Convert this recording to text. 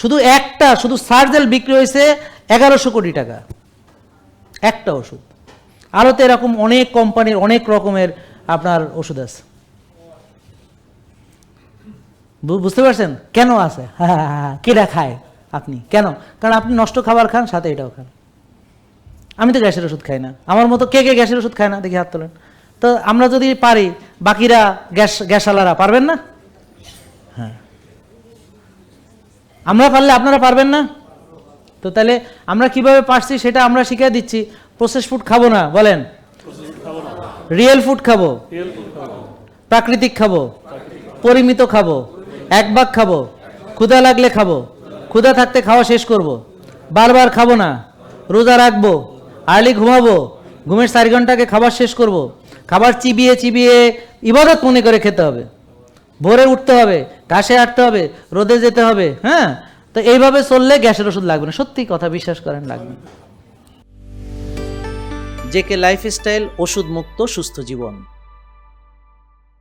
শুধু একটা, শুধু সার্জেল বিক্রি হয়েছে এগারোশো কোটি টাকা। একটা ওষুধ। আরও তো এরকম অনেক কোম্পানির অনেক রকমের আপনার ওষুধ আছে। বুঝতে পারছেন? কেন আছে? কেটা খায় আপনি? কেন? কারণ আপনি নষ্ট খাবার খান, সাথে এটাও খান। আমি তো গ্যাসের ওষুধ খাই না। আমার মতো কে কে গ্যাসের ওষুধ খায় না? দেখি হাত তোলেন। তো আমরা যদি পারি, বাকিরা গ্যাস, গ্যাসওয়ালারা পারবেন না? হ্যাঁ। আমরা পারলে আপনারা পারবেন না? তো তাহলে আমরা কীভাবে পারছি সেটা আমরা শিখিয়ে দিচ্ছি। প্রসেস ফুড খাব না, বলেন। রিয়েল ফুড খাব। প্রাকৃতিক খাব। পরিমিত খাব। এক ভাগ খাব। ক্ষুধা লাগলে খাব। ক্ষুধা থাকতে খাওয়া শেষ করব। বারবার খাব না। রোজা রাখব। আর্লি ঘুমাবো। ঘুমের চার ঘন্টাকে খাবার শেষ করব। খাবার চিবিয়ে চিবিয়ে ইবাদত মনে করে খেতে হবে। ভোরে উঠতে হবে। ঘাসে হাঁটতে হবে, রোদে যেতে হবে হ্যাঁ? তো এইভাবে চললে গ্যাসের ওষুধ লাগবে না। সত্যি কথা, বিশ্বাস করেন, লাগবে জেকে লাইফস্টাইল ওষুধ মুক্ত সুস্থ জীবন।